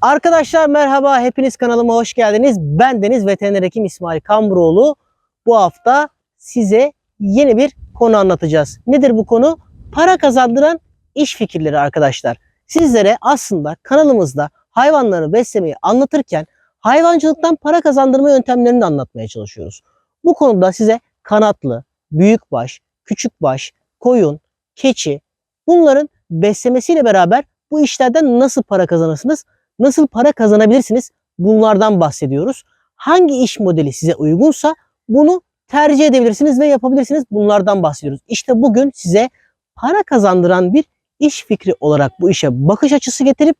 Arkadaşlar merhaba, hepiniz kanalıma hoş geldiniz. Ben Deniz Veteriner Hekim İsmail Kamburoğlu. Bu hafta size yeni bir konu anlatacağız. Nedir bu konu? Para kazandıran iş fikirleri arkadaşlar. Sizlere aslında kanalımızda hayvanları beslemeyi anlatırken hayvancılıktan para kazandırma yöntemlerini anlatmaya çalışıyoruz. Bu konuda size kanatlı, büyükbaş, küçükbaş, koyun, keçi bunların beslemesiyle beraber bu işlerden nasıl para kazanırsınız? Nasıl para kazanabilirsiniz? Bunlardan bahsediyoruz. Hangi iş modeli size uygunsa bunu tercih edebilirsiniz ve yapabilirsiniz. Bunlardan bahsediyoruz. İşte bugün size para kazandıran bir iş fikri olarak bu işe bakış açısı getirip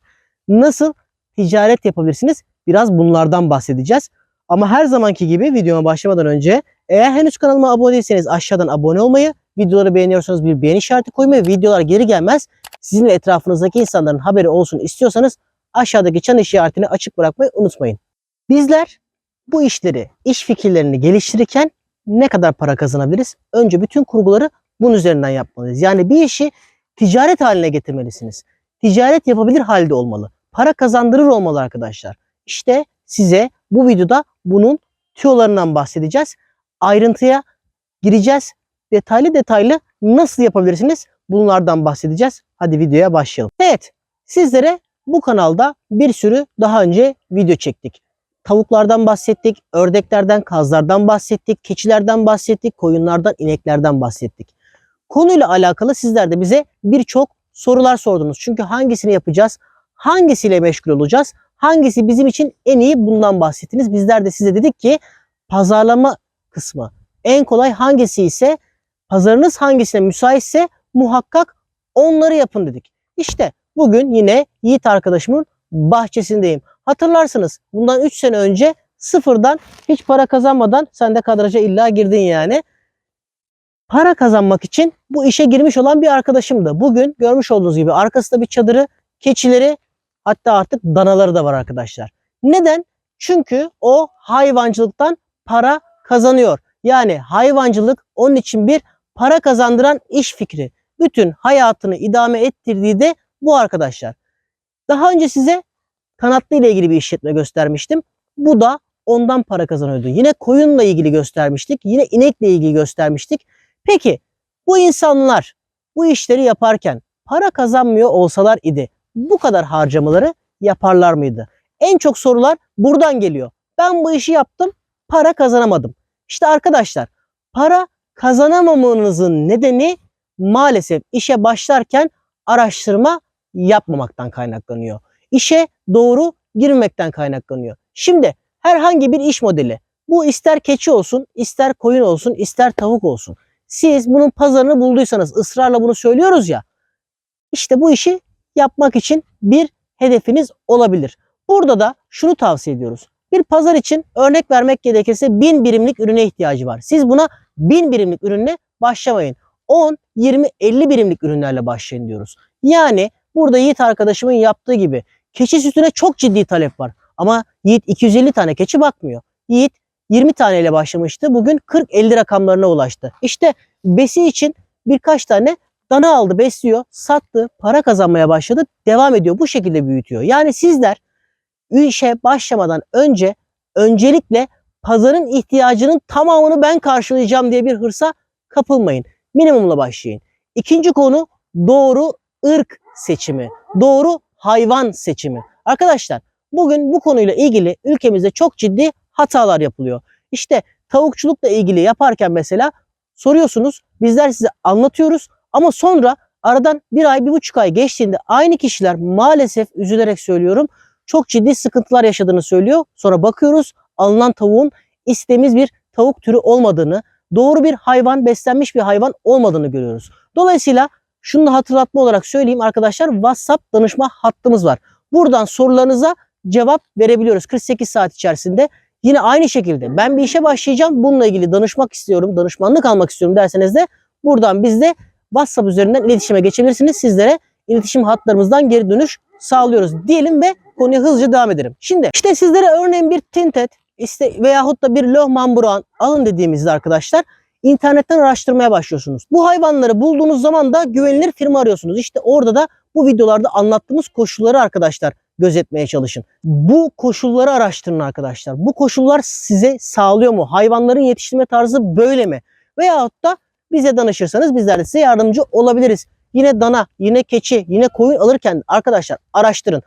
nasıl ticaret yapabilirsiniz? Biraz bunlardan bahsedeceğiz. Ama her zamanki gibi videoma başlamadan önce eğer henüz kanalıma abone değilseniz aşağıdan abone olmayı, videoları beğeniyorsanız bir beğeni işareti koymayı, videolar geri gelmez sizin ve etrafınızdaki insanların haberi olsun istiyorsanız aşağıdaki çan işaretini açık bırakmayı unutmayın. Bizler bu işleri, iş fikirlerini geliştirirken ne kadar para kazanabiliriz? Önce bütün kurguları bunun üzerinden yapmalıyız. Yani bir işi ticaret haline getirmelisiniz. Ticaret yapabilir halde olmalı. Para kazandırır olmalı arkadaşlar. İşte size bu videoda bunun tüyolarından bahsedeceğiz. Ayrıntıya gireceğiz. Detaylı detaylı nasıl yapabilirsiniz? Bunlardan bahsedeceğiz. Hadi videoya başlayalım. Evet, sizlere bu kanalda bir sürü daha önce video çektik. Tavuklardan bahsettik, ördeklerden, kazlardan bahsettik, keçilerden bahsettik, koyunlardan, ineklerden bahsettik. Konuyla alakalı sizler de bize birçok sorular sordunuz. Çünkü hangisini yapacağız? Hangisiyle meşgul olacağız? Hangisi bizim için en iyi bundan bahsettiniz. Bizler de size dedik ki pazarlama kısmı en kolay hangisi ise pazarınız hangisine müsaitse muhakkak onları yapın dedik. İşte bugün yine Yiğit arkadaşımın bahçesindeyim. Hatırlarsınız bundan 3 sene önce sıfırdan hiç para kazanmadan sen de kadraja illa girdin yani. Para kazanmak için bu işe girmiş olan bir arkadaşımdı. Bugün görmüş olduğunuz gibi arkasında bir çadırı, keçileri hatta artık danaları da var arkadaşlar. Neden? Çünkü o hayvancılıktan para kazanıyor. Yani hayvancılık onun için bir para kazandıran iş fikri. Bütün hayatını idame ettirdiği de bu arkadaşlar. Daha önce size kanatlı ile ilgili bir işletme göstermiştim. Bu da ondan para kazanıyordu. Yine koyunla ilgili göstermiştik. Yine inekle ilgili göstermiştik. Peki bu insanlar bu işleri yaparken para kazanmıyor olsalar idi bu kadar harcamaları yaparlar mıydı? En çok sorular buradan geliyor. Ben bu işi yaptım, para kazanamadım. İşte arkadaşlar, para kazanamamanızın nedeni maalesef işe başlarken araştırma yapmamaktan kaynaklanıyor. İşe doğru girmemekten kaynaklanıyor. Şimdi herhangi bir iş modeli, bu ister keçi olsun, ister koyun olsun, ister tavuk olsun. Siz bunun pazarını bulduysanız, ısrarla bunu söylüyoruz ya. İşte bu işi yapmak için bir hedefiniz olabilir. Burada da şunu tavsiye ediyoruz. Bir pazar için örnek vermek gerekirse 1000 birimlik ürüne ihtiyacı var. Siz buna 1000 birimlik ürünle başlamayın. 10, 20, 50 birimlik ürünlerle başlayın diyoruz. Yani burada Yiğit arkadaşımın yaptığı gibi keçi sütüne çok ciddi talep var. Ama Yiğit 250 tane keçi bakmıyor. Yiğit 20 taneyle başlamıştı. Bugün 40-50 rakamlarına ulaştı. İşte besi için birkaç tane dana aldı, besliyor, sattı, para kazanmaya başladı, devam ediyor. Bu şekilde büyütüyor. Yani sizler işe başlamadan önce öncelikle pazarın ihtiyacının tamamını ben karşılayacağım diye bir hırsa kapılmayın. Minimumla başlayın. İkinci konu doğru ırk seçimi, doğru hayvan seçimi. Arkadaşlar bugün bu konuyla ilgili ülkemizde çok ciddi hatalar yapılıyor. İşte tavukçulukla ilgili yaparken mesela soruyorsunuz, bizler size anlatıyoruz ama sonra aradan bir ay, bir buçuk ay geçtiğinde aynı kişiler maalesef üzülerek söylüyorum çok ciddi sıkıntılar yaşadığını söylüyor. Sonra bakıyoruz alınan tavuğun istediğimiz bir tavuk türü olmadığını, doğru bir hayvan, beslenmiş bir hayvan olmadığını görüyoruz. Dolayısıyla şunu da hatırlatma olarak söyleyeyim arkadaşlar WhatsApp danışma hattımız var. Buradan sorularınıza cevap verebiliyoruz 48 saat içerisinde. Yine aynı şekilde ben bir işe başlayacağım bununla ilgili danışmak istiyorum, danışmanlık almak istiyorum derseniz de buradan bizde WhatsApp üzerinden iletişime geçebilirsiniz. Sizlere iletişim hatlarımızdan geri dönüş sağlıyoruz diyelim ve konuya hızlıca devam edelim. Şimdi işte sizlere örneğin bir tintet işte veyahut da bir lohman buran alın dediğimizde arkadaşlar İnternetten araştırmaya başlıyorsunuz. Bu hayvanları bulduğunuz zaman da güvenilir firma arıyorsunuz. İşte orada da bu videolarda anlattığımız koşulları arkadaşlar gözetmeye çalışın. Bu koşulları araştırın arkadaşlar. Bu koşullar size sağlıyor mu? Hayvanların yetiştirme tarzı böyle mi? Veyahut da bize danışırsanız bizler de size yardımcı olabiliriz. Yine dana, yine keçi, yine koyun alırken arkadaşlar araştırın.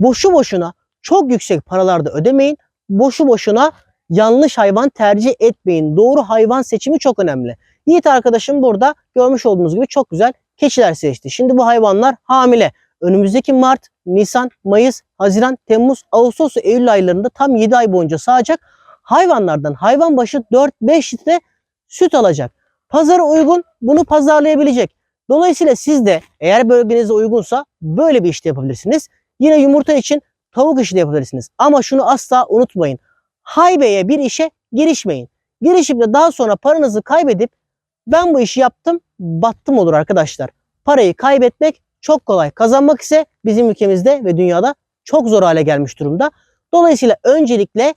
Boşu boşuna çok yüksek paralarda ödemeyin. Boşu boşuna yanlış hayvan tercih etmeyin. Doğru hayvan seçimi çok önemli. Yiğit arkadaşım burada görmüş olduğunuz gibi çok güzel keçiler seçti. Şimdi bu hayvanlar hamile. Önümüzdeki Mart, Nisan, Mayıs, Haziran, Temmuz, Ağustos Eylül aylarında tam 7 ay boyunca sağacak. Hayvanlardan hayvan başı 4-5 litre süt alacak. Pazara uygun bunu pazarlayabilecek. Dolayısıyla siz de eğer bölgenize uygunsa böyle bir işte yapabilirsiniz. Yine yumurta için tavuk işi de yapabilirsiniz. Ama şunu asla unutmayın. Haybeye bir işe girişmeyin. Girişip de daha sonra paranızı kaybedip ben bu işi yaptım battım olur arkadaşlar. Parayı kaybetmek çok kolay. Kazanmak ise bizim ülkemizde ve dünyada çok zor hale gelmiş durumda. Dolayısıyla öncelikle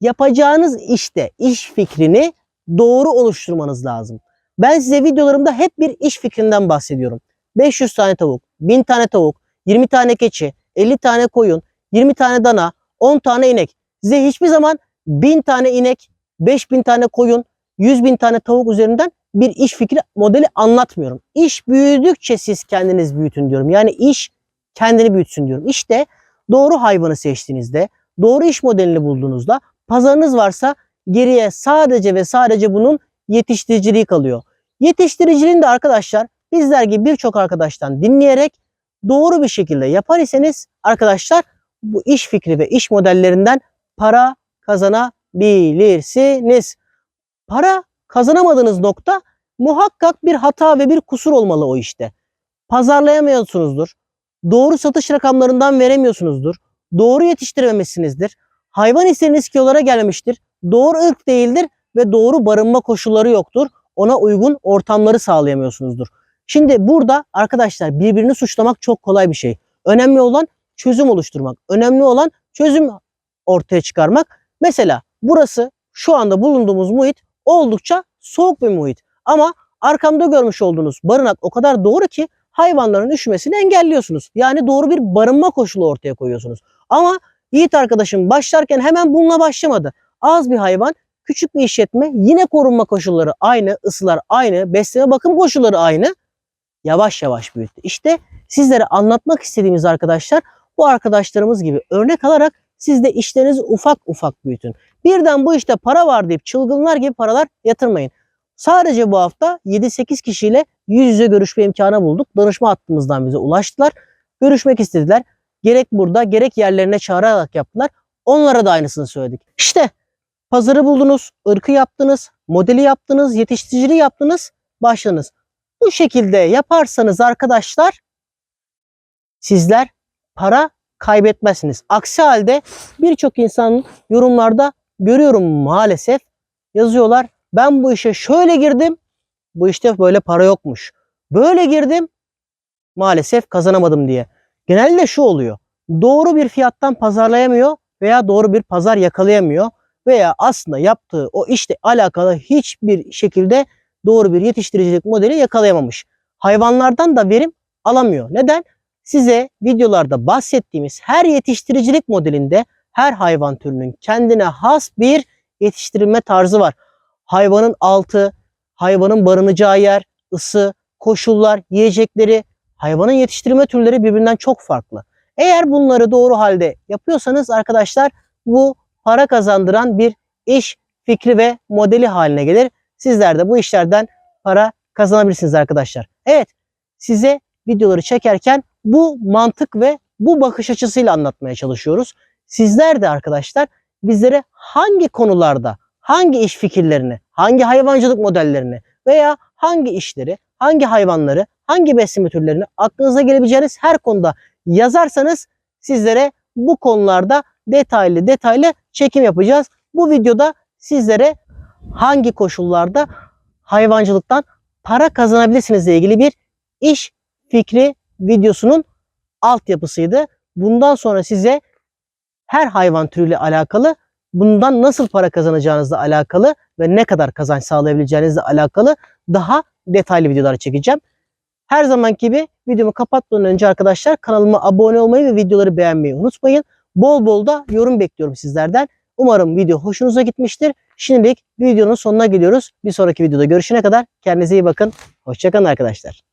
yapacağınız işte iş fikrini doğru oluşturmanız lazım. Ben size videolarımda hep bir iş fikrinden bahsediyorum. 500 tane tavuk, 1000 tane tavuk, 20 tane keçi, 50 tane koyun, 20 tane dana, 10 tane inek. Size hiçbir zaman 1000 tane inek, 5000 tane koyun, 100 bin tane tavuk üzerinden bir iş fikri modeli anlatmıyorum. İş büyüdükçe siz kendiniz büyütün diyorum. Yani iş kendini büyütsün diyorum. İşte doğru hayvanı seçtiğinizde, doğru iş modelini bulduğunuzda, pazarınız varsa geriye sadece ve sadece bunun yetiştiriciliği kalıyor. Yetiştiriciliğini de arkadaşlar bizler gibi birçok arkadaştan dinleyerek doğru bir şekilde yapar iseniz arkadaşlar bu iş fikri ve iş modellerinden para kazanabilirsiniz. Para kazanamadığınız nokta muhakkak bir hata ve bir kusur olmalı o işte. Pazarlayamıyorsunuzdur. Doğru satış rakamlarından veremiyorsunuzdur. Doğru yetiştirememişsinizdir. Hayvan istediğiniz kilolara gelmemiştir. Doğru ırk değildir ve doğru barınma koşulları yoktur. Ona uygun ortamları sağlayamıyorsunuzdur. Şimdi burada arkadaşlar birbirini suçlamak çok kolay bir şey. Önemli olan çözüm oluşturmak. Önemli olan çözüm ortaya çıkarmak. Mesela burası şu anda bulunduğumuz muhit oldukça soğuk bir muhit. Ama arkamda görmüş olduğunuz barınak o kadar doğru ki hayvanların üşümesini engelliyorsunuz. Yani doğru bir barınma koşulu ortaya koyuyorsunuz. Ama Yiğit arkadaşım başlarken hemen bununla başlamadı. Az bir hayvan, küçük bir işletme, yine korunma koşulları aynı, ısılar aynı, besleme bakım koşulları aynı. Yavaş yavaş büyüttü. İşte sizlere anlatmak istediğimiz arkadaşlar bu arkadaşlarımız gibi örnek alarak siz de işlerinizi ufak ufak büyütün. Birden bu işte para var deyip çılgınlar gibi paralar yatırmayın. Sadece bu hafta 7-8 kişiyle yüz yüze görüşme imkanı bulduk. Danışma hattımızdan bize ulaştılar. Görüşmek istediler. Gerek burada gerek yerlerine çağırarak yaptılar. Onlara da aynısını söyledik. İşte pazarı buldunuz, ırkı yaptınız, modeli yaptınız, yetiştiriciliği yaptınız, başladınız. Bu şekilde yaparsanız arkadaşlar sizler para kaybetmezsiniz. Aksi halde birçok insanın yorumlarda görüyorum maalesef yazıyorlar. Ben bu işe şöyle girdim. Bu işte böyle para yokmuş. Böyle girdim. Maalesef kazanamadım diye. Genelde şu oluyor. Doğru bir fiyattan pazarlayamıyor veya doğru bir pazar yakalayamıyor veya aslında yaptığı o işte alakalı hiçbir şekilde doğru bir yetiştiricilik modeli yakalayamamış. Hayvanlardan da verim alamıyor. Neden? Size videolarda bahsettiğimiz her yetiştiricilik modelinde her hayvan türünün kendine has bir yetiştirilme tarzı var. Hayvanın altı, hayvanın barınacağı yer, ısı, koşullar, yiyecekleri, hayvanın yetiştirme türleri birbirinden çok farklı. Eğer bunları doğru halde yapıyorsanız arkadaşlar bu para kazandıran bir iş fikri ve modeli haline gelir. Sizler de bu işlerden para kazanabilirsiniz arkadaşlar. Evet size videoları çekerken bu mantık ve bu bakış açısıyla anlatmaya çalışıyoruz. Sizler de arkadaşlar bizlere hangi konularda, hangi iş fikirlerini, hangi hayvancılık modellerini veya hangi işleri, hangi hayvanları, hangi besleme türlerini aklınıza gelebileceğiniz her konuda yazarsanız sizlere bu konularda detaylı detaylı çekim yapacağız. Bu videoda sizlere hangi koşullarda hayvancılıktan para kazanabilirsiniz ile ilgili bir iş fikri videosunun altyapısıydı. Bundan sonra size her hayvan türüyle alakalı bundan nasıl para kazanacağınızla alakalı ve ne kadar kazanç sağlayabileceğinizle alakalı daha detaylı videolar çekeceğim. Her zaman gibi videomu kapatmadan önce arkadaşlar kanalıma abone olmayı ve videoları beğenmeyi unutmayın. Bol bol da yorum bekliyorum sizlerden. Umarım video hoşunuza gitmiştir. Şimdilik videonun sonuna geliyoruz. Bir sonraki videoda görüşene kadar kendinize iyi bakın. Hoşçakalın arkadaşlar.